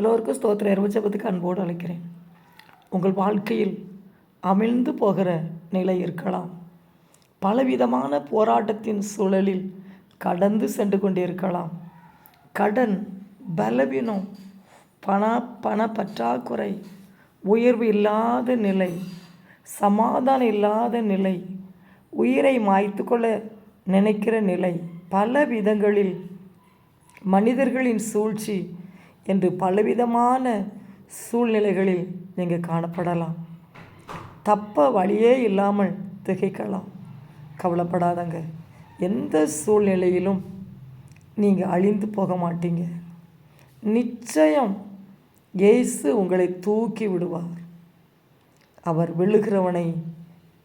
எல்லோருக்கும் ஸ்தோத்திர இரவச்சபத்துக்கு அன்போடு அழைக்கிறேன். உங்கள் வாழ்க்கையில் அமிழ்ந்து போகிற நிலை இருக்கலாம். பலவிதமான போராட்டத்தின் சூழலில் கடந்து சென்று கொண்டிருக்கலாம். கடன் பலவீனம் பண பண பற்றாக்குறை உயர்வு இல்லாத நிலை சமாதானம் இல்லாத நிலை உயிரை மாய்த்து கொள்ள நினைக்கிற நிலை பல விதங்களில் மனிதர்களின் சூழ்ச்சி என்று பலவிதமான சூழ்நிலைகளில் நீங்கள் காணப்படலாம். தப்ப வழியே இல்லாமல் திகைக்கலாம். கவலைப்படாதங்க. எந்த சூழ்நிலையிலும் நீங்கள் அழிந்து போக மாட்டீங்க. நிச்சயம் இயேசு உங்களை தூக்கி விடுவார். அவர் விழுகிறவனை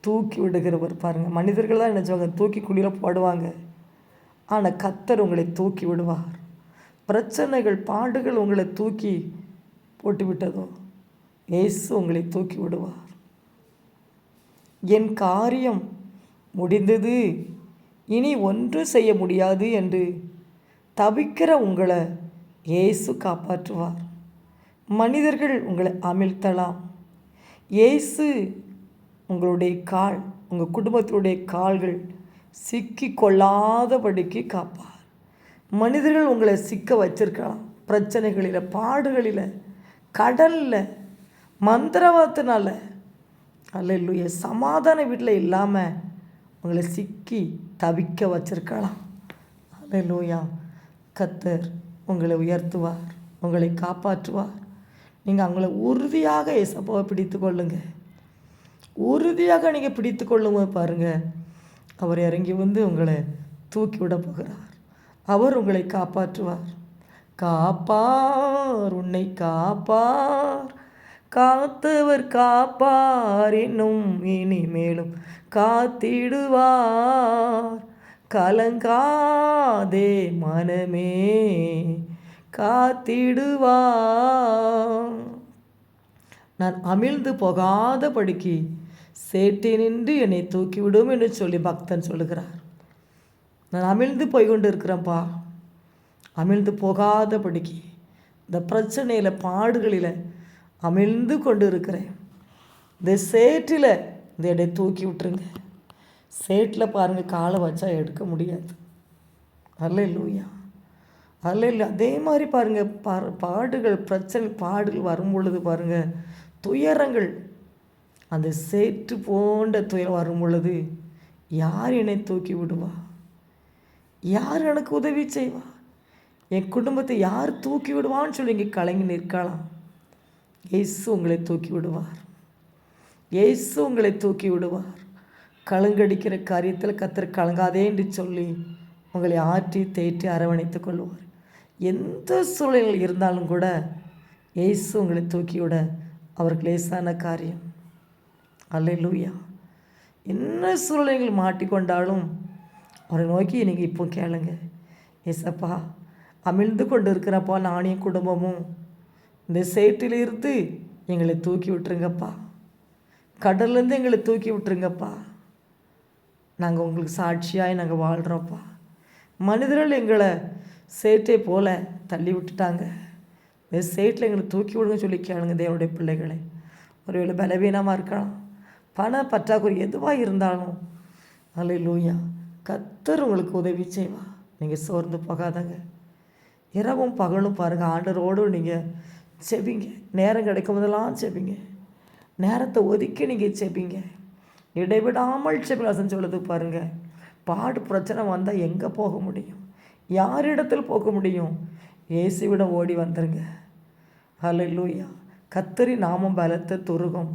தூக்கி விடுகிறவர் பாருங்கள் மனிதர்கள் தான் நினச்சவங்க தூக்கி குடியில் போடுவாங்க. ஆனால் கத்தர் உங்களை தூக்கி விடுவார். பிரச்சனைகள் பாடுகள் உங்களை தூக்கி போட்டு விட்டதோ இயேசு உங்களை தூக்கி விடுவார். என் காரியம் முடிந்தது இனி ஒன்று செய்ய முடியாது என்று தவிக்கிற உங்களை இயேசு காப்பாற்றுவார். மனிதர்கள் உங்களை அமிழ்த்தலாம். இயேசு உங்களுடைய கால் உங்கள் குடும்பத்தினுடைய கால்கள் சிக்கி கொள்ளாதபடிக்கு காப்பார். மனிதர்கள் உங்களை சிக்க வச்சிருக்கலாம். பிரச்சனைகளில் பாடுகளில் கடலில் மந்திரவாதத்தினால. அல்ல சமாதான வீட்டில் இல்லாமல் உங்களை சிக்கி தவிக்க வச்சிருக்கலாம். அல்ல அல்லூயா கத்தர் உங்களை உயர்த்துவார் உங்களை காப்பாற்றுவார். நீங்கள் அவங்கள உறுதியாக ஏசப்பாவை பிடித்து கொள்ளுங்க. உறுதியாக நீங்கள் பிடித்து கொள்ளும்போது பாருங்கள் அவர் இறங்கி வந்து உங்களை தூக்கி விட போகிறார். அவர் உங்களை காப்பாற்றுவார். காப்பார் உன்னை காப்பார். காத்தவர் காப்பார் இன்னும் இனிமேலும் காத்திடுவார். கலங்காதே மனமே காத்திடுவார். நான் அமிழ்ந்து போகாதபடிக்கு சேட்டி நின்று என்னை தூக்கிவிடும் என்று சொல்லி பக்தன் சொல்லுகிறார். நான் அமிழ்ந்து போய் கொண்டு இருக்கிறேன்ப்பா அமிழ்ந்து போகாதபடிக்கு இந்த பிரச்சனையில் பாடுகளில் அமிழ்ந்து கொண்டு இருக்கிறேன் இந்த சேற்றில் இந்த இடை தூக்கி விட்டுருங்க. சேட்டில் பாருங்கள் காலை வச்சா எடுக்க முடியாது. அல்ல இல்லையா அல்ல இல்லை அதே மாதிரி பாருங்கள் பா பாடுகள் பிரச்சனை பாடுகள் வரும் பொழுது பாருங்கள் துயரங்கள். அந்த சேற்று போன்ற துயரம் வரும் பொழுது யார் என்னை தூக்கி விடுவா? யார் எனக்கு உதவி செய்வா? என் குடும்பத்தை யார் தூக்கி விடுவான்னு சொல்லி இங்கே கலங்கி நிற்கலாம். இயேசு உங்களை தூக்கி விடுவார். இயேசு உங்களை தூக்கி விடுவார். கலங்கடிக்கிற காரியத்தில் கத்தர் கலங்காதே என்று சொல்லி உங்களை ஆற்றி தேற்றி அரவணைத்துக் கொள்வார். எந்த சூழலில் இருந்தாலும் கூட இயேசு உங்களை தூக்கிவிட அவருக்கு லேசான காரியம். அல்ல லூயா என்ன சூழலில் மாட்டிக்கொண்டாலும் அவரை நோக்கி நீங்கள் இப்போ கேளுங்க. ஏசப்பா அமிழ்ந்து கொண்டு இருக்கிறப்பா நானே குடும்பமும் இந்த சேற்றிலிருந்து எங்களை தூக்கி விட்டுருங்கப்பா. கடல்லேருந்து எங்களை தூக்கி விட்டுருங்கப்பா. நாங்கள் உங்களுக்கு சாட்சியாக நாங்கள் வாழ்கிறோம்ப்பா மனிதர்கள் எங்களை சேட்டை போல் தள்ளி விட்டுட்டாங்க. இந்த சேட்டில் எங்களை தூக்கி விடுங்க சொல்லி கேளுங்க தேவனுடைய பிள்ளைகளை. ஒருவேளை பலவீனமாக இருக்கலாம். பண பற்றாக்குறை எதுவாக இருந்தாலும் அல்ல லூயா கத்தர் உங்களுக்கு உதவி செய்வா நீங்கள் சோர்ந்து போகாதங்க. இரவும் பகலும் பாருங்கள் ஆண்டரோடு நீங்கள் செவிங்க நேரம் கிடைக்கும் போதெல்லாம் செவிங்க நேரத்தை ஒதுக்கி நீங்கள் செவிங்க இடைவிடாமல் செபிலாசன் சொல்லுது பாருங்கள் பாடு பிரச்சனை வந்தால் எங்கே போக முடியும்? யாரிடத்தில் போக முடியும்? இயேசுவிடம் ஓடி வந்துருங்க. ஹலோ லூயா கத்தரி நாமம் பலத்த துருகம்.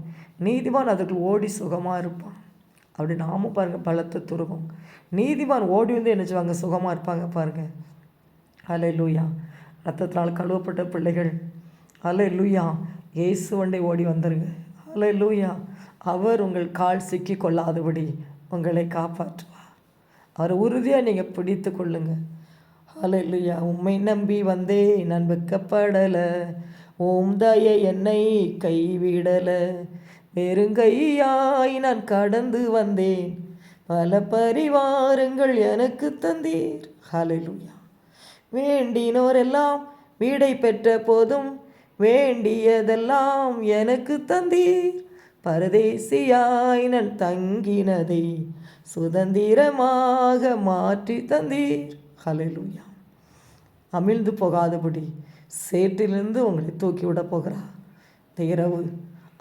நீதிமான் அதற்கு ஓடி சுகமாக இருப்பான். அப்படி நாமும் பாருங்கள் பலத்த துருவம். நீதிமான் ஓடி வந்து என்ன செய்வாங்க? சுகமாக இருப்பாங்க பாருங்கள் அலை லூயா ரத்தத்தினால் கழுவப்பட்ட பிள்ளைகள். அலை லூயா இயேசு வண்டை ஓடி வந்துருங்க. அலை லூயா அவர் உங்கள் கால் சிக்கி கொள்ளாதபடி உங்களை காப்பாற்றுவார். அவர் உறுதியாக நீங்கள் பிடித்து கொள்ளுங்க. அலை லூயா உம்மை நம்பி வந்தே நான் வெக்கப்படலை ஓம் தய என்னை கைவிடலை. வெறுங்கையாய் நான் கடந்து வந்தேன். பல பரிவாரங்கள் எனக்கு தந்தீர். ஹலலுயா வேண்டினோரெல்லாம் வீடை பெற்ற போதும் வேண்டியதெல்லாம் எனக்கு தந்தீர். பரதேசியாய் நான் தங்கினதை சுதந்திரமாக மாற்றி தந்தீர். ஹலலுயா அமிழ்ந்து போகாதபடி சேற்றிலிருந்து உங்களை தூக்கி விட போகிறா இந்த இரவு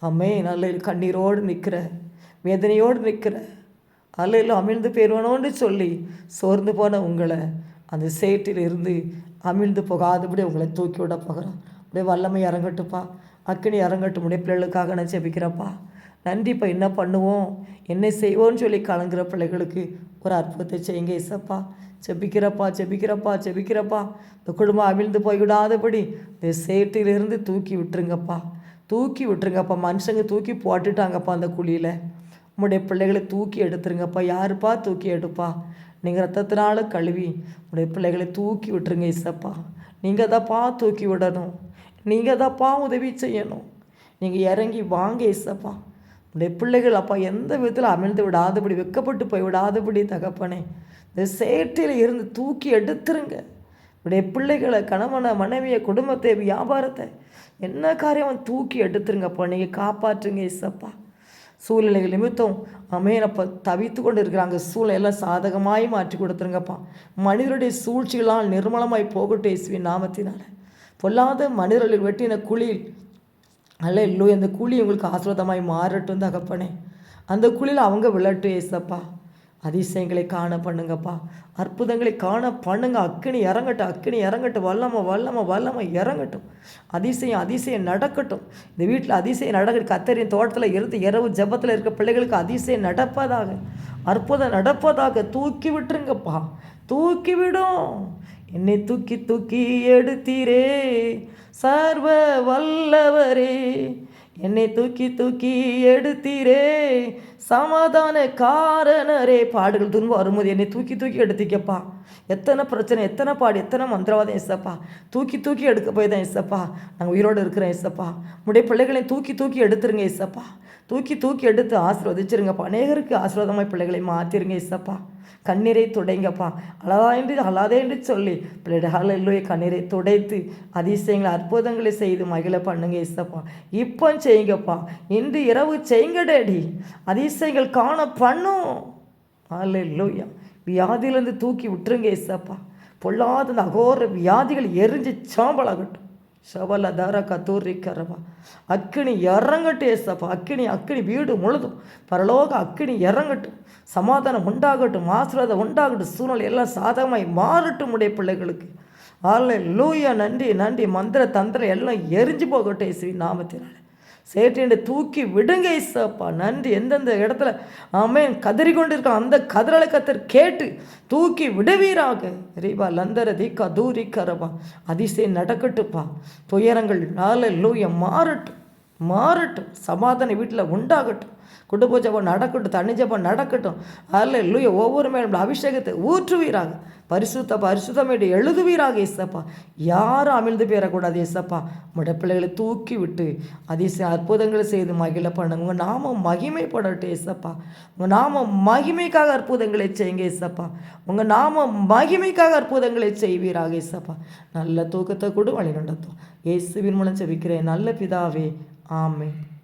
அம்மே நல்ல கண்ணீரோடு நிற்கிற வேதனையோடு நிற்கிற அல்லையில் அமிழ்ந்து போயிடுவானோன்னு சொல்லி சோர்ந்து போன உங்களை அந்த சேட்டிலிருந்து அமிழ்ந்து போகாதபடி உங்களை தூக்கி விட போகிறோம் அப்படியே வல்லமை இறங்கட்டுப்பா அக்கினி இறங்கட்டும் உடைய பிள்ளைகளுக்காக நான் ஜெபிக்கிறப்பா நன்றிப்பா என்ன பண்ணுவோம்? என்ன செய்வோம்னு சொல்லி கலங்குற பிள்ளைகளுக்கு ஒரு அற்புதத்தை செய்யுங்க இசப்பா ஜெபிக்கிறப்பா ஜெபிக்கிறப்பா ஜெபிக்கிறப்பா. இந்த குடும்பம் அமிழ்ந்து போய்விடாதபடி இந்த சேட்டிலிருந்து தூக்கி விட்டுருங்கப்பா. தூக்கி விட்டுருங்கப்பா. மனுஷங்க தூக்கி போட்டுட்டாங்கப்பா அந்த குழியில். உங்களுடைய பிள்ளைகளை தூக்கி எடுத்துருங்கப்பா. யாருப்பா தூக்கி எடுப்பா? நீங்கள் ரத்தத்தினால கழுவி உங்களுடைய பிள்ளைகளை தூக்கி விட்டுருங்க இசப்பா நீங்கள் தான்ப்பா தூக்கி விடணும். நீங்கள் தான்ப்பா உதவி செய்யணும். நீங்கள் இறங்கி வாங்க இசப்பா உடைய பிள்ளைகள் அப்பா எந்த விதத்தில் அமிழ்ந்து விடாதபடி வெக்கப்பட்டு போய் விடாதபடி தகப்பனே இந்த சேற்றில் இருந்து தூக்கி எடுத்துருங்க. உடைய பிள்ளைகளை கணவனை மனைவியை குடும்பத்தை வியாபாரத்தை என்ன காரியம்? தூக்கி எடுத்துருங்கப்பா நீங்கள் காப்பாற்றுங்க இசப்பா. சூழ்நிலைகள் நிமித்தம் அமேனப்பா தவித்து கொண்டு இருக்கிறாங்க சூழ்நிலையெல்லாம் சாதகமாய் மாற்றி கொடுத்துருங்கப்பா. மனிதருடைய சூழ்ச்சிகளால் நிர்மலமாய் போகட்டும் இயேசுவின் நாமத்தினால. பொல்லாத மனிதர்களில் வெட்டின குழியில். அல்ல இல்லோ அந்த குழி உங்களுக்கு ஆசிரதமாய் மாறட்டும் தகப்பனே. அந்த குழியில் அவங்க விளட்டு ஏசப்பா அதிசயங்களை காண பண்ணுங்கப்பா. அற்புதங்களை காண பண்ணுங்க. அக்கினி இறங்கட்டும். அக்கினி இறங்கட்டும். வல்லம வல்லம வல்லம இறங்கட்டும். அதிசயம் அதிசயம் நடக்கட்டும். இந்த வீட்டில் அதிசயம் நடக்கட்டும் கத்தரின் தோட்டத்தில் இருந்து இரவு ஜபத்தில் இருக்க பிள்ளைகளுக்கு அதிசயம் நடப்பதாக அற்புதம் நடப்பதாக தூக்கி விட்டுருங்கப்பா. தூக்கி விடும். என்னை தூக்கி தூக்கி எடுத்தீரே. சர்வ வல்லவரே. என்னை தூக்கி தூக்கி எடுத்தீரே. சமாதான காரணரே. பாடுகள் துன்பம் வரும்போது என்னை தூக்கி தூக்கி எடுத்திக்கப்பா எத்தனை பிரச்சனை எத்தனை பாடு எத்தனை மந்திரவாதம் இசப்பா தூக்கி தூக்கி எடுக்க போய் தான் இசப்பா நாங்கள் உயிரோடு இருக்கிறோம் இசப்பா உடைய பிள்ளைகளையும் தூக்கி தூக்கி எடுத்துருங்க இசப்பா தூக்கி தூக்கி எடுத்து ஆசிர்வதிச்சிருங்கப்பா. அநேகருக்கு ஆசீர்வாதமாய் பிள்ளைகளை மாற்றிருங்க இசப்பா கண்ணீரை துடைங்கப்பா. அழகா என்று அழாதே என்று சொல்லி பிள்ளைகள் இல்லையே கண்ணீரை துடைத்து அதிசயங்களை அற்புதங்களை செய்து மகிழ பண்ணுங்க இசப்பா இப்போ செய்யுங்கப்பா. இன்று இரவு செய்யுங்க டேடி. அதிசயங்கள் காண பண்ணும். அல்ல இல்லையா வியாதியிலேருந்து தூக்கி விட்டுருங்க இசப்பா பொல்லாத அந்த அகோர வியாதிகள் எரிஞ்சு சாம்பலாகட்டும். சவல தார கத்தூரிக்கிறவா அக்னி இறங்கட்டும் ஏசப்பா. அக்கினி அக்னி வீடு முழுதும். பரலோக அக்னி இறங்கட்டும். சமாதானம் உண்டாகட்டும். ஆசிரதம் உண்டாகட்டும். சூழ்நிலை எல்லாம் சாதகமாய் மாறட்டும் உடைய பிள்ளைகளுக்கு. ஆலை லூயா நன்றி நன்றி. மந்திர தந்திரம் எல்லாம் எரிஞ்சு போகட்டும் ஸ்ரீ நாமத்தினால. சேற்றினை தூக்கி விடுங்க இசப்பா நன்றி. எந்தெந்த இடத்துல ஆமேன் கதறி கொண்டிருக்கான் அந்த கதறலை கத்தர் கேட்டு தூக்கி விடுவீராக. ரீபா லந்தர தீக்கா கரபா அதிசயம் நடக்கட்டுப்பா. துயரங்கள் நாள லூய மாறட்டும். மாறட்டும் சமாதானம் வீட்டில் உண்டாகட்டும். குடும்ப ஜபம் நடக்கட்டும் தண்ணி ஜபம் நடக்கட்டும். அதில் இல்லையோ ஒவ்வொரு மேலும் அபிஷேகத்தை ஊற்றுவீராக. பரிசுத்த பரிசுத்தமேட்டு எழுதுவீராக இசப்பா யாரும் அமிழ்ந்து போயிடக்கூடாது இசப்பா உடைய பிள்ளைகளை தூக்கி விட்டு அதிசய அற்புதங்களை செய்து மகிழ பண்ணுங்க. உங்கள் நாமம் மகிமைப்படட்டும் இசப்பா உங்கள் நாம மகிமைக்காக அற்புதங்களை செய்யுங்க இசப்பா உங்கள் நாம மகிமைக்காக அற்புதங்களை செய்வீராக இசப்பா நல்ல தூக்கத்தை கூட வழி நடத்தும் இயேசுவின் மூலம் செபிக்கிறேன் நல்ல பிதாவே आम में